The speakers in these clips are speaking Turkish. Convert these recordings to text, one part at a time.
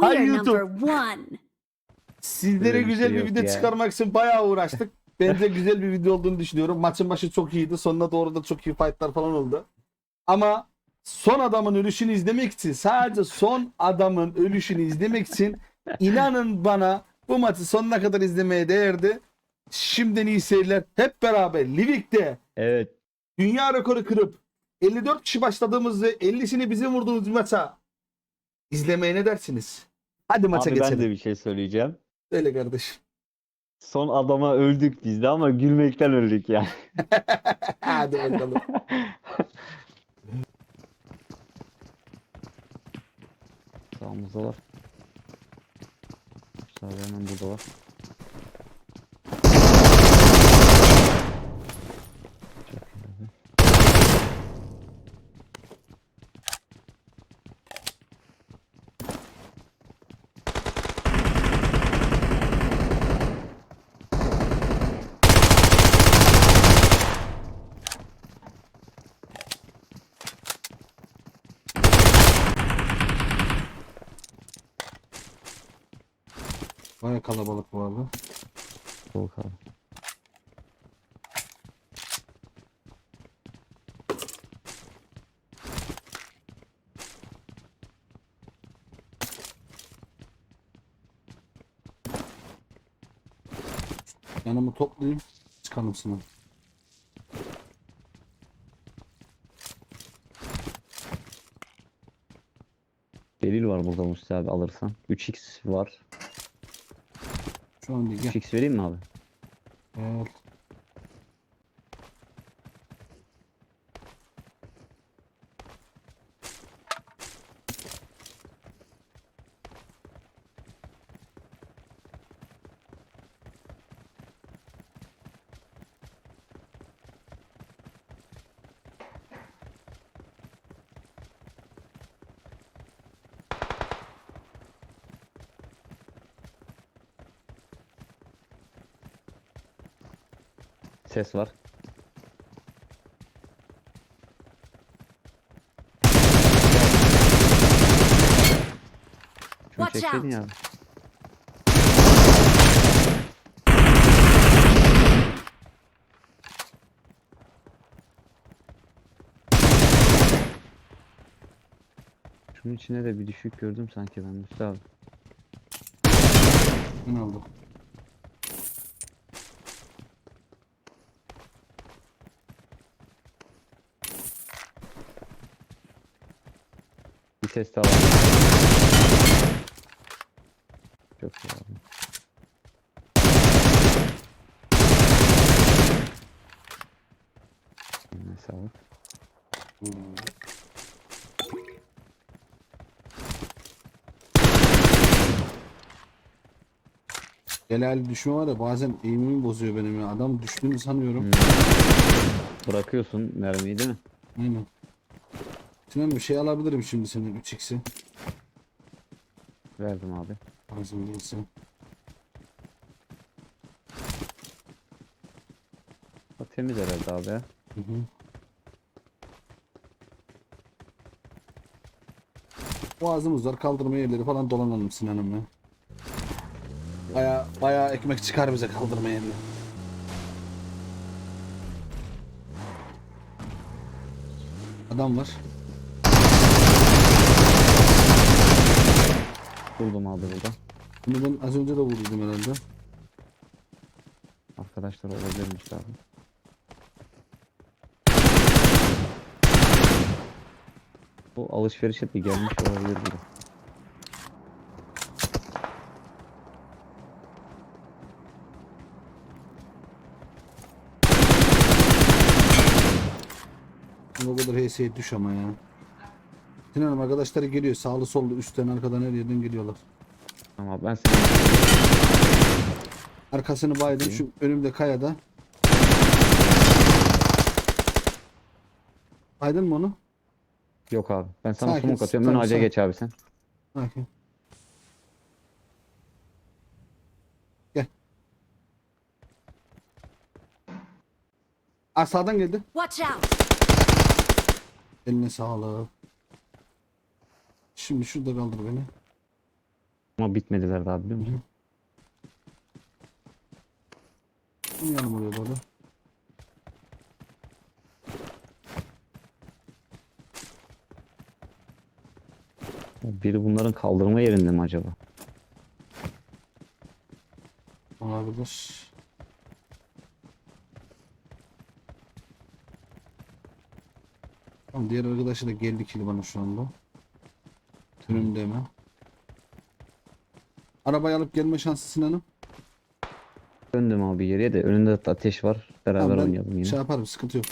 We Hi, are YouTube. number one. Sizlere Öyle bir güzel şey bir yok video ya. çıkarmak için bayağı uğraştık. Bence güzel bir video olduğunu düşünüyorum. Maçın başı çok iyiydi. Sonuna doğru da çok iyi fightlar falan oldu. Ama son adamın ölüşünü izlemek için sadece son adamın ölüşünü izlemek için inanın bana bu maçı sonuna kadar izlemeye değerdi. Şimdiden iyi seyirler. Hep beraber Livik'te Evet. dünya rekoru kırıp 54 kişi başladığımızda 50'sini bizim vurduğumuz maça izlemeye ne dersiniz? Hadi maça Abi ben geçelim. de bir şey söyleyeceğim. Öyle kardeşim. Son adama öldük biz de ama gülmekten öldük yani. Hadi bakalım. Sağımızda var. Sağda hemen burada var. Baya kalabalık bu arada. Abi. Yanımı toplayayım. Çıkalım sınav. Delil var burada Mustafa abi alırsan. 3x var. Şu an değil. Gel. 3x vereyim mi abi? Gel. Ses var. Şunu Watch çekseydin out. ya. Şunun içine de bir düşük gördüm sanki ben Mustafa. Ben aldım. Bir ses daha var. Çok iyi abi. Eline sağlık. Hmm. Helal düşme var ya bazen eğimimi bozuyor benim ya. Adam düştüğünü sanıyorum. Hmm. Bırakıyorsun mermiyi değil mi? Aynen. Sinan bir şey alabilirim şimdi senin 3x'i. Verdim abi. Lazım değilse. O temiz herhalde abi ya. Hı hı. Boğazımız var kaldırma yerleri falan dolanalım Sinan'ım ya. Baya baya ekmek çıkar bize kaldırma yerine. Adam var. Buldum abi burada. Bunu ben az önce de vurdum herhalde. Arkadaşlar olabilirmiş abi. Bu alışveriş etti gelmiş olabilir biri. O kadar HS'ye düş ama ya. Sinan'ım arkadaşları geliyor. Sağlı sollu üstten arkadan her yerden geliyorlar. Ama ben seni Arkasını baydım şu önümde kayada. Baydın mı onu? yok abi. Ben sana Sakin, smoke atıyorum. Ben tamam, ağaca sakin. geç abi sen. Sakin. Gel. Aa, sağdan geldi. Watch out. Eline sağlık. Şimdi şurada kaldır beni. Ama bitmediler daha biliyor musun? Yanım oraya doğru. Biri bunların kaldırma yerinde mi acaba? Olabilir. Tamam diğer arkadaşı da geldi kili bana şu anda. Önümde hemen. Arabayı alıp gelme şansı Sinan'ım. Döndüm abi geriye de önünde de ateş var. Beraber Tamam, ben oynayalım yine. Şey yaparım sıkıntı yok.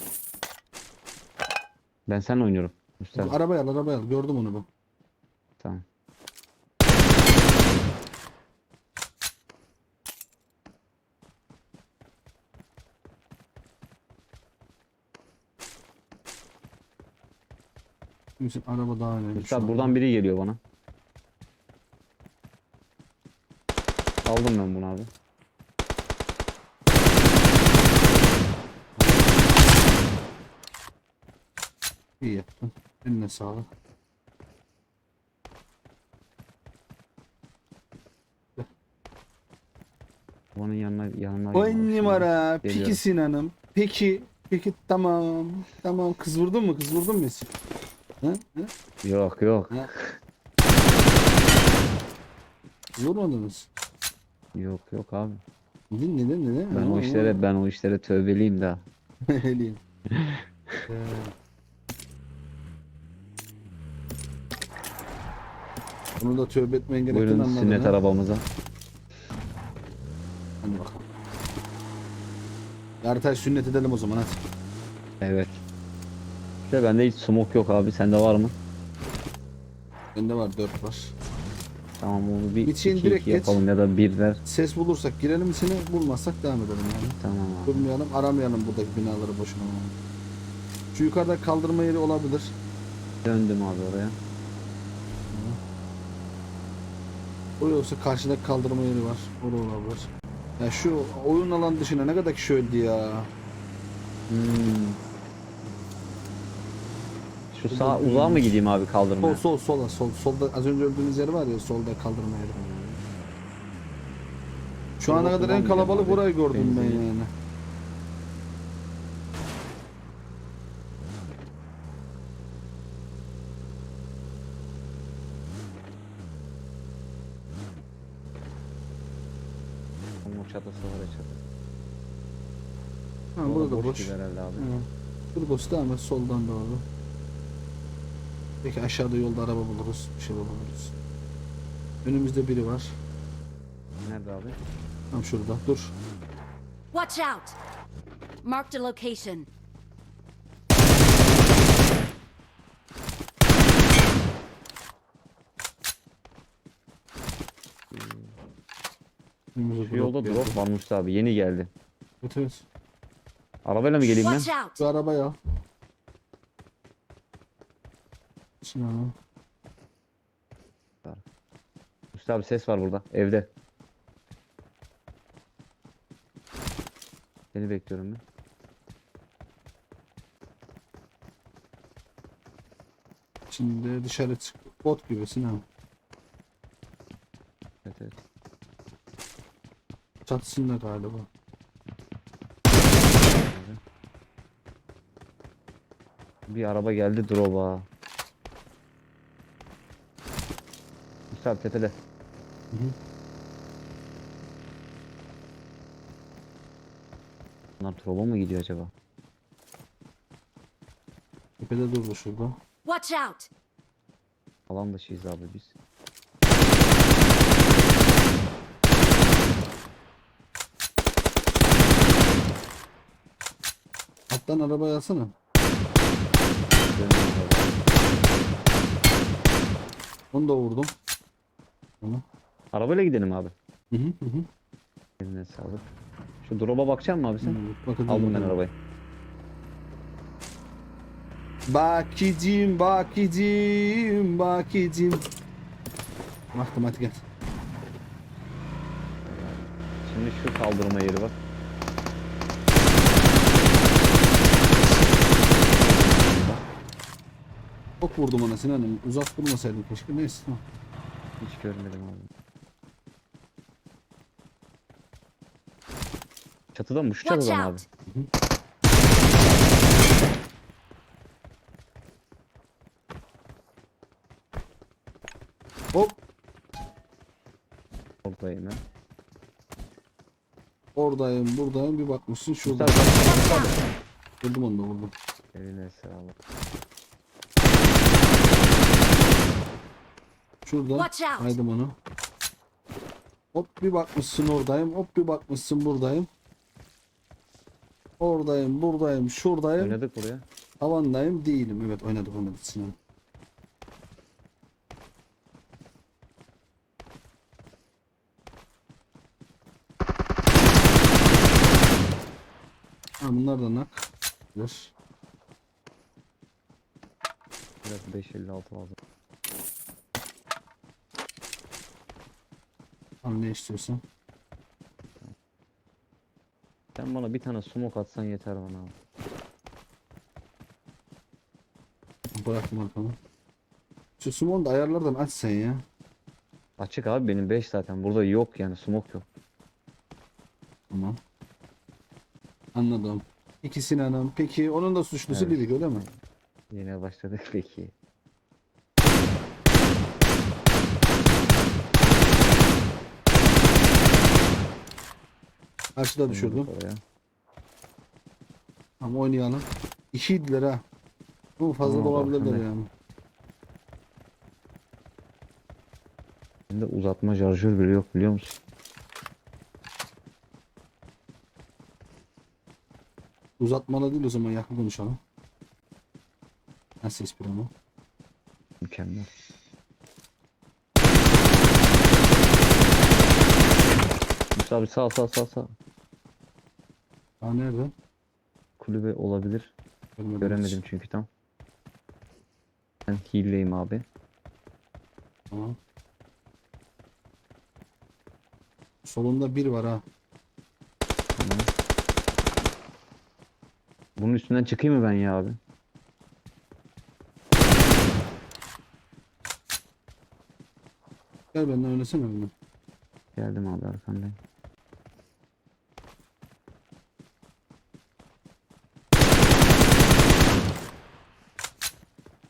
Ben seninle oynuyorum. Mustafa. Arabayı al arabayı al gördüm onu ben. Tamam. Bizim araba daha önemli. şu anda. buradan biri geliyor bana. Aldım ben bunu abi. İyi yaptın. Eline sağlık. Onun yanına yanına On gidiyorum numara. Geliyorum. Peki Sinan'ım. Peki. Peki tamam. Tamam kız vurdun mu? Kız vurdun mu? Hı? Hı? Yok yok. Kız vurmadınız. Yok yok abi. Neden neden neden? Ben o işlere ben o işlere tövbeliyim daha. Ee, Bunu da tövbe etmen gerektiğini Buyurun anladın sünnet ha? arabamıza. Hadi bakalım. Yartay sünnet edelim o zaman hadi. Evet. İşte bende hiç smoke yok abi. Sende var mı? Bende var 4 var. Tamam onu bir iki, direkt iki geç. yapalım ya da birler. Ses bulursak girelim içine bulmazsak devam edelim yani. Tamam abi. Durmayalım aramayalım buradaki binaları boşuna. Şu yukarıda kaldırma yeri olabilir. Döndüm abi oraya. O yoksa karşıda kaldırma yeri var. O da olabilir. Ya şu oyun alan dışına ne kadar kişi öldü ya. Hmm. Şu sağ uzağa mı gideyim abi Sol kaldırmaya? sol sola sol solda az önce öldüğümüz yer var ya solda kaldırma yeri. Şu ana kadar en kalabalık burayı gördüm ben yani. Onun çatısı var ya çatı. Ha, burada da boş. gibi herhalde abi. Boş devam et soldan doğru. Peki aşağıda yolda araba buluruz. Bir şey buluruz. Önümüzde biri var. Nerede abi? Tam şurada. Dur. Watch out! Marked a location. Önümüzde Şu yolda drop varmış abi. Yeni geldi. Evet evet. Arabayla mı geleyim ben? Watch out! Şu arabaya al. Sinan. Mustafa abi ses var burada. Evde. Seni bekliyorum ben. Şimdi dışarı çık. Bot gibi Sinan. Evet evet. Çatısında galiba. Bir araba geldi drop'a. Mustafa abi tepede. Hı hı. Bunlar drop'a mı gidiyor acaba? Tepede durdu şurada. Watch out! Alan dışıyız abi biz. Alttan. Dönüyoruz abi. Onu da vurdum. Onu. Arabayla gidelim abi. Hı hı hı. Eline sağlık. Şu drop'a bakacak mısın abi sen? Hı, bakacağım, Aldım ben arabayı. Bakicim, bakicim, bakicim. Baktım hadi gel. Şimdi şu kaldırma yeri var. Çok vurdum ona Sinan'ım. Uzak durmasaydın keşke. Neyse tamam. Hiç görmedim abi. Çatıda mı? Şu Watch abi? out. Hop Oradayım ben. oradayım buradayım bir bakmışsın şurada. Vurdum onu da vurdum. Eline sağlık. Şurada. Watch out. Haydım onu. Hop bir bakmışsın oradayım. Hop bir bakmışsın buradayım. Oradayım, buradayım, şuradayım. Oynadık buraya. Tavandayım değilim. Evet oynadık oynadık Sinan. Ha bunlar da nak. Dur. Biraz 556 lazım. Al ne istiyorsan. Sen bana bir tane smoke atsan yeter bana abi. Bırakma arkamı. Şu Sumon da ayarlardan aç sen ya. Açık abi benim 5 zaten. Burada yok yani smoke yok. Tamam. Anladım. İki Sinan'ım. Peki onun da suçlusu Evet. Lilik öyle mi? Yine başladık peki. Karşıda düşürdüm. Oraya. Ama oynayalım. İkiydiler ha. Bu fazla da olabilirler yani. Bende uzatma şarjör bile yok biliyor musun? Uzatmalı değil o zaman yakın konuşalım. Nasıl espri ama? Mükemmel. Musa abi sağ sağ sağ sağ. Aa nerede? Kulübe olabilir. Görmedim. Göremedim çünkü tam. Ben hileyim abi. Tamam. Solunda bir var ha. Tamam. Bunun üstünden çıkayım mı ben ya abi? Gel benden oynasana bunu. Geldim abi arkandayım.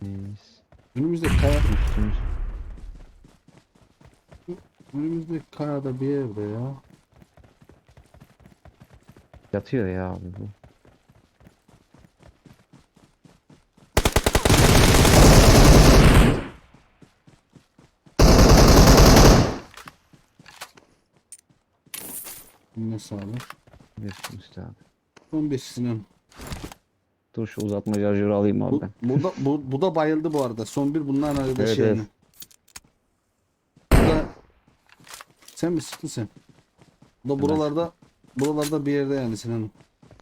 Neyse. Önümüzde kaya, Üstümüz. önümüzde kayada bir yerde ya. Yatıyor ya abi bu. Ne sağlık. Bir üstü abi. Son bir Sinan. Dur şu uzatma şarjörü alayım abi Bu, ben. bu, da, bu, bu da bayıldı bu arada. Son bir bunların arada Evet, şey. evet. Bu da... Sen mi sıktın sen? Bu da buralarda buralarda bir yerde yani Sinan.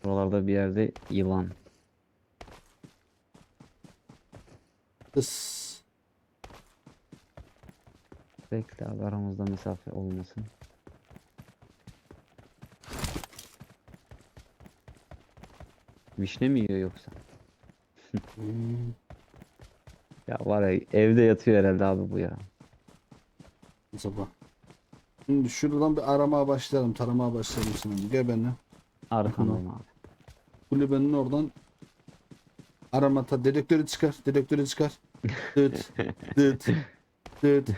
Buralarda bir yerde yılan. Is. Bekle abi aramızda mesafe olmasın. Vişne mi yiyor yoksa? Hmm. Ya var ya evde yatıyor herhalde abi bu ya. Sabah. Şimdi şuradan bir aramaya başlayalım, taramaya başlayalım Sinan. Gel benimle. Arkandayım abi. Kulübenin oradan arama ta dedektörü çıkar, dedektörü çıkar. Dıt, dıt, dıt,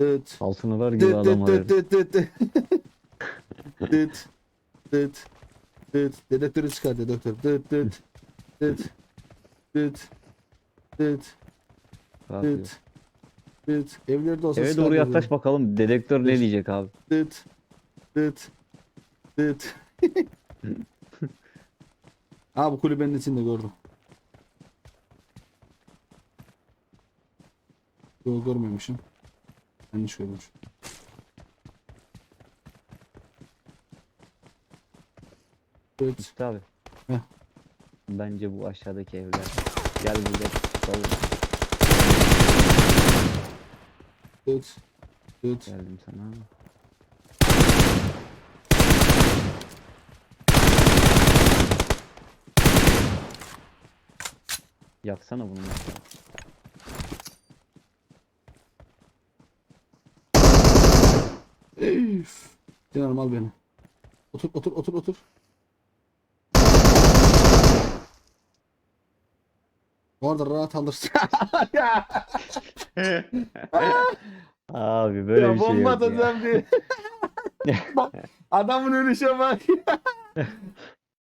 dıt. Altınılar gibi Dıt adam dıt arıyor. dıt dıt dıt. Dıt, dıt. Dedektörü çıkar, dedektör. Dıt, dıt, dıt, dıt, dıt, dıt, dıt. Evlerde olsa Eve doğru yaklaş bakalım dedektör ne diyecek abi. Dıt. Dıt. Dıt. Aa bu kulübenin içinde gördüm. Yok görmemişim. Yanlış görmüşüm. Dıt. Üstü abi. Heh. Bence bu aşağıdaki evler. Gel burada tutalım. Dıt. Dıt. Geldim sana. Yaksana bunu. Üf. Al beni. Otur otur otur otur. Orada rahat alırsın. Abi böyle ya bir şey bomba yok ya. atacağım diye. Bak, Adamın ölüşe bak.